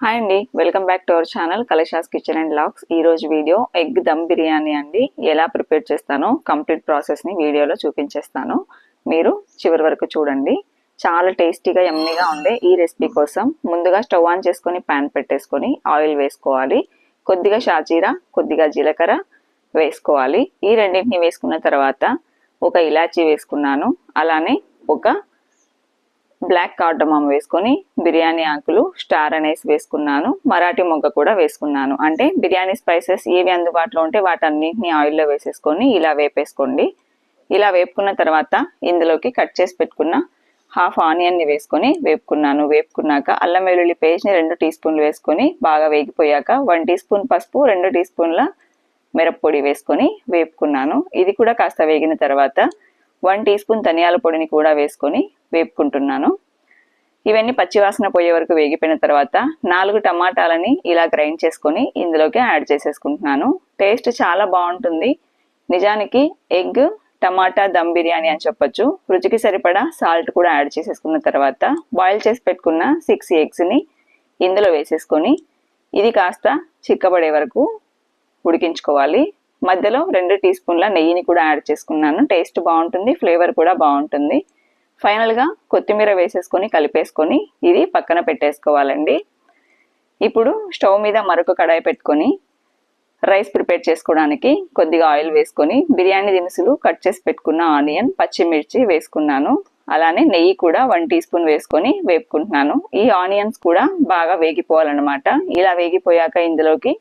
Hi అండి welcome back to our channel Kalasha's kitchen and vlogs ఈరోజు video egg dum biryani అండి. ఎలా ప్రిపేర్ చేస్తానో కంప్లీట్ ప్రాసెస్ని వీడియోలో చూపించేస్తాను. మీరు చివరి వరకు చూడండి. చాలా టేస్టీగా ఎమ్మీగా ఉండే ఈ రెసిపీ కోసం ముందుగా స్టవ్ ఆన్ చేసుకొని ప్యాన్ పెట్టేసుకొని ఆయిల్ వేసుకోవాలి. కొద్దిగా షాజీరా కొద్దిగా జీలకర్ర వేసుకోవాలి. ఈ రెండింటిని వేసుకున్న తర్వాత ఒక ఇలాచీ వేసుకున్నాను. అలానే ఒక బ్లాక్ కార్డమమ్ వేసుకొని బిర్యానీ ఆకులు స్టార్ అనేసి వేసుకున్నాను. మరాఠీ మొగ్గ కూడా వేసుకున్నాను. అంటే బిర్యానీ స్పైసెస్ ఏవి అందుబాటులో ఉంటే వాటన్నింటిని ఆయిల్లో వేసేసుకొని ఇలా వేపేసుకోండి. ఇలా వేపుకున్న తర్వాత ఇందులోకి కట్ చేసి పెట్టుకున్న హాఫ్ ఆనియన్ని వేసుకొని వేపుకున్నాను. వేపుకున్నాక అల్లం వెల్లుల్లి పేస్ట్ని రెండు టీ స్పూన్లు వేసుకొని బాగా వేగిపోయాక వన్ టీ స్పూన్ పసుపు రెండు టీ స్పూన్ల మిరప్పొడి వేసుకొని వేపుకున్నాను. ఇది కూడా కాస్త వేగిన తర్వాత వన్ టీ స్పూన్ ధనియాల పొడిని కూడా వేసుకొని వేపుకుంటున్నాను. ఇవన్నీ పచ్చివాసన పోయే వరకు వేగిపోయిన తర్వాత నాలుగు టమాటాలని ఇలా గ్రైండ్ చేసుకొని ఇందులోకి యాడ్ చేసేసుకుంటున్నాను. టేస్ట్ చాలా బాగుంటుంది. నిజానికి ఎగ్ టమాటా దమ్ బిర్యానీ అని చెప్పొచ్చు. రుచికి సరిపడా సాల్ట్ కూడా యాడ్ చేసేసుకున్న తర్వాత బాయిల్ చేసి పెట్టుకున్న సిక్స్ ఎగ్స్ని ఇందులో వేసేసుకొని ఇది కాస్త చిక్కబడే వరకు ఉడికించుకోవాలి. మధ్యలో రెండు టీ స్పూన్ల నెయ్యిని కూడా యాడ్ చేసుకున్నాను. టేస్ట్ బాగుంటుంది ఫ్లేవర్ కూడా బాగుంటుంది. ఫైనల్గా కొత్తిమీర వేసేసుకొని కలిపేసుకొని ఇది పక్కన పెట్టేసుకోవాలండి. ఇప్పుడు స్టవ్ మీద మరొక కడాయి పెట్టుకొని రైస్ ప్రిపేర్ చేసుకోవడానికి కొద్దిగా ఆయిల్ వేసుకొని బిర్యానీ దినుసులు కట్ చేసి పెట్టుకున్న ఆనియన్ పచ్చిమిర్చి వేసుకున్నాను. అలానే నెయ్యి కూడా వన్ టీ స్పూన్ వేసుకొని వేపుకుంటున్నాను. ఈ ఆనియన్స్ కూడా బాగా వేగిపోవాలన్నమాట. ఇలా వేగిపోయాక ఇందులోకి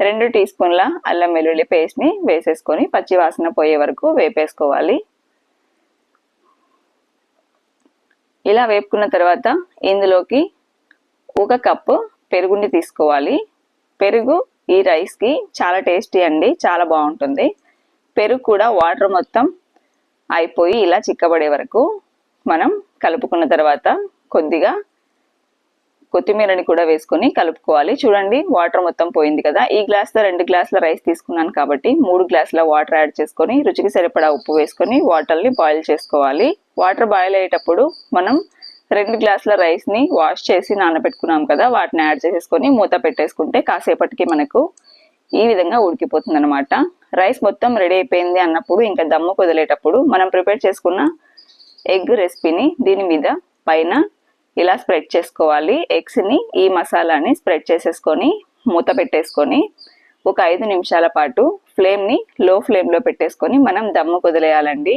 రెండు టీ స్పూన్ల అల్లం వెల్లుల్లి పేస్ట్ని వేసేసుకొని పచ్చివాసన పోయే వరకు వేపేసుకోవాలి. ఇలా వేపుకున్న తర్వాత ఇందులోకి ఒక కప్పు పెరుగుని తీసుకోవాలి. పెరుగు ఈ రైస్కి చాలా టేస్టీ అండి చాలా బాగుంటుంది. పెరుగు కూడా వాటర్ మొత్తం అయిపోయి ఇలా చిక్కబడే వరకు మనం కలుపుకున్న తర్వాత కొద్దిగా కొత్తిమీరని కూడా వేసుకొని కలుపుకోవాలి. చూడండి వాటర్ మొత్తం పోయింది కదా. ఈ గ్లాస్లో రెండు గ్లాసుల రైస్ తీసుకున్నాను కాబట్టి మూడు గ్లాసుల వాటర్ యాడ్ చేసుకొని రుచికి సరిపడా ఉప్పు వేసుకొని వాటర్ని బాయిల్ చేసుకోవాలి. వాటర్ బాయిల్ అయ్యేటప్పుడు మనం రెండు గ్లాసుల రైస్ని వాష్ చేసి నానబెట్టుకున్నాం కదా వాటిని యాడ్ చేసేసుకొని మూత పెట్టేసుకుంటే కాసేపటికి మనకు ఈ విధంగా ఉడికిపోతుంది అనమాట రైస్ మొత్తం రెడీ అయిపోయింది అన్నప్పుడు ఇంకా దమ్ము కుదిలేటప్పుడు మనం ప్రిపేర్ చేసుకున్న ఎగ్ రెసిపీని దీని మీద పైన ఇలా స్ప్రెడ్ చేసుకోవాలి. ఎగ్స్ని ఈ మసాలాని స్ప్రెడ్ చేసేసుకొని మూత పెట్టేసుకొని ఒక ఐదు నిమిషాల పాటు ఫ్లేమ్ని లో ఫ్లేమ్లో పెట్టేసుకొని మనం దమ్ము కుదిలేయాలండి.